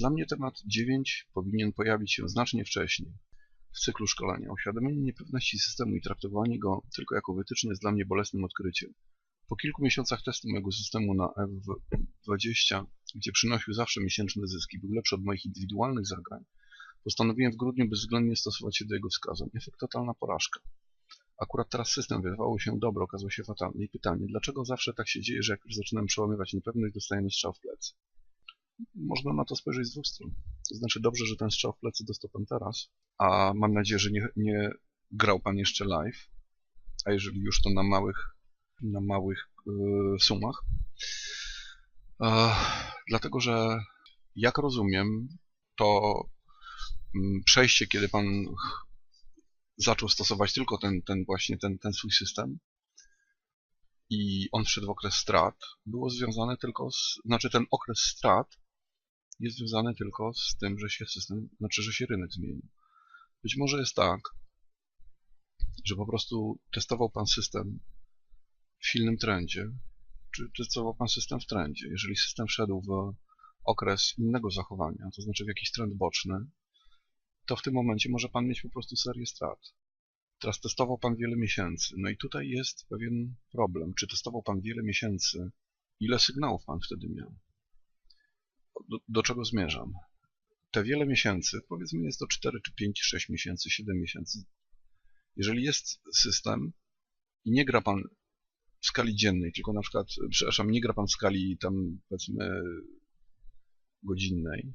dla mnie temat 9 powinien pojawić się znacznie wcześniej w cyklu szkolenia. Uświadomienie niepewności systemu i traktowanie go tylko jako wytyczne jest dla mnie bolesnym odkryciem. Po kilku miesiącach testu mojego systemu na F20, gdzie przynosił zawsze miesięczne zyski, był lepszy od moich indywidualnych zagrań, postanowiłem w grudniu bezwzględnie stosować się do jego wskazań. Efekt totalna porażka. Akurat teraz system wydawało się dobry, okazał się fatalny. I pytanie, dlaczego zawsze tak się dzieje, że jak już zaczynamy przełamywać niepewność, dostajemy strzał w plecy? Można na to spojrzeć z dwóch stron. To znaczy dobrze, że ten strzał w plecy dostał pan teraz, a mam nadzieję, że nie, nie grał pan jeszcze live, a jeżeli już to na małych, na małych yy, sumach. Yy, dlatego, że jak rozumiem, to yy, przejście, kiedy pan zaczął stosować tylko ten, ten właśnie ten, ten swój system i on wszedł w okres strat, było związane tylko z, znaczy ten okres strat jest związany tylko z tym, że się system, znaczy, że się rynek zmienił. Być może jest tak, że po prostu testował Pan system w silnym trendzie, czy testował Pan system w trendzie. Jeżeli system wszedł w okres innego zachowania, to znaczy w jakiś trend boczny, to w tym momencie może Pan mieć po prostu serię strat. Teraz testował Pan wiele miesięcy. No i tutaj jest pewien problem. Czy testował Pan wiele miesięcy? Ile sygnałów Pan wtedy miał? Do, do czego zmierzam? Te wiele miesięcy, powiedzmy jest to 4 czy 5, 6 miesięcy, 7 miesięcy. Jeżeli jest system i nie gra Pan w skali dziennej, tylko na przykład, przepraszam, nie gra Pan w skali tam powiedzmy godzinnej,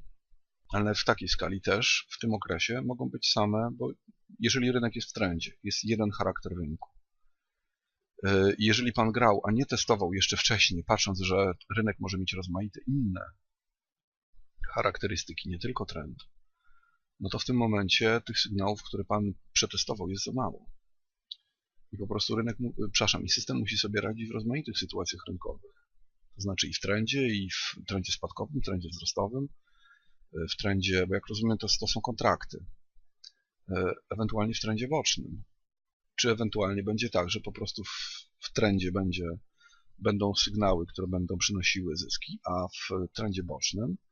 ale w takiej skali też w tym okresie mogą być same, bo jeżeli rynek jest w trendzie, jest jeden charakter rynku. E, jeżeli pan grał, a nie testował jeszcze wcześniej, patrząc, że rynek może mieć rozmaite inne charakterystyki, nie tylko trend, no to w tym momencie tych sygnałów, które pan przetestował, jest za mało. I po prostu rynek, przepraszam, i system musi sobie radzić w rozmaitych sytuacjach rynkowych. To znaczy i w trendzie, i w trendzie spadkowym, trendzie wzrostowym, w trendzie, bo jak rozumiem, to, to są kontrakty, e, ewentualnie w trendzie bocznym. Czy ewentualnie będzie tak, że po prostu w, w trendzie będzie, będą sygnały, które będą przynosiły zyski, a w trendzie bocznym w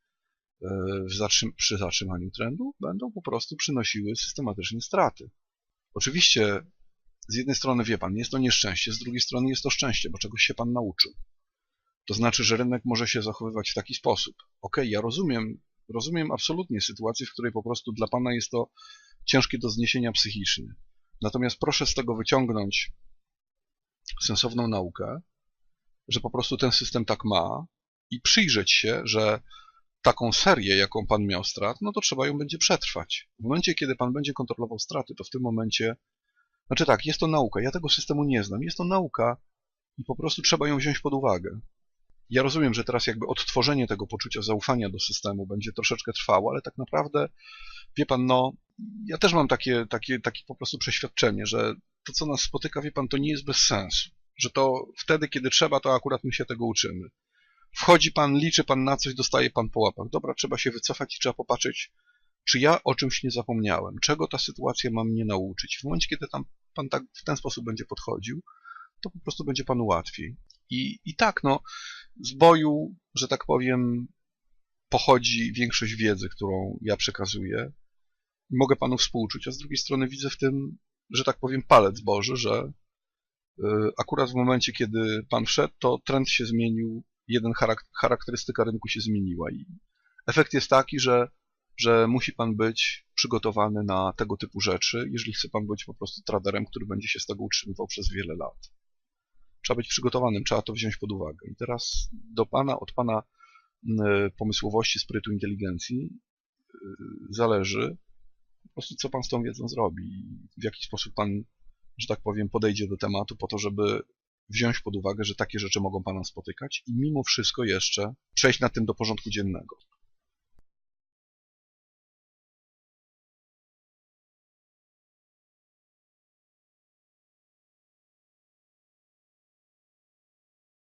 zatrzym przy zatrzymaniu trendu będą po prostu przynosiły systematycznie straty. Oczywiście z jednej strony wie Pan, jest to nieszczęście, z drugiej strony jest to szczęście, bo czegoś się Pan nauczył. To znaczy, że rynek może się zachowywać w taki sposób. Ok, ja rozumiem Rozumiem absolutnie sytuację, w której po prostu dla Pana jest to ciężkie do zniesienia psychicznie. Natomiast proszę z tego wyciągnąć sensowną naukę, że po prostu ten system tak ma i przyjrzeć się, że taką serię, jaką Pan miał strat, no to trzeba ją będzie przetrwać. W momencie, kiedy Pan będzie kontrolował straty, to w tym momencie, znaczy tak, jest to nauka, ja tego systemu nie znam, jest to nauka i po prostu trzeba ją wziąć pod uwagę. Ja rozumiem, że teraz jakby odtworzenie tego poczucia zaufania do systemu będzie troszeczkę trwało, ale tak naprawdę, wie pan, no, ja też mam takie, takie, takie po prostu przeświadczenie, że to, co nas spotyka, wie pan, to nie jest bez sensu. Że to wtedy, kiedy trzeba, to akurat my się tego uczymy. Wchodzi pan, liczy pan na coś, dostaje pan po łapach. Dobra, trzeba się wycofać i trzeba popatrzeć, czy ja o czymś nie zapomniałem, czego ta sytuacja ma mnie nauczyć. W momencie, kiedy tam pan tak w ten sposób będzie podchodził, to po prostu będzie panu łatwiej. I, i tak, no, z boju, że tak powiem, pochodzi większość wiedzy, którą ja przekazuję. Mogę panu współczuć, a z drugiej strony widzę w tym, że tak powiem, palec Boży, że y, akurat w momencie, kiedy pan wszedł, to trend się zmienił, jeden charakterystyka rynku się zmieniła i efekt jest taki, że, że musi pan być przygotowany na tego typu rzeczy, jeżeli chce pan być po prostu traderem, który będzie się z tego utrzymywał przez wiele lat trzeba być przygotowanym, trzeba to wziąć pod uwagę. I teraz do Pana, od Pana pomysłowości, sprytu, inteligencji y, zależy po prostu, co Pan z tą wiedzą zrobi, w jaki sposób Pan, że tak powiem, podejdzie do tematu po to, żeby wziąć pod uwagę, że takie rzeczy mogą Pana spotykać i mimo wszystko jeszcze przejść na tym do porządku dziennego.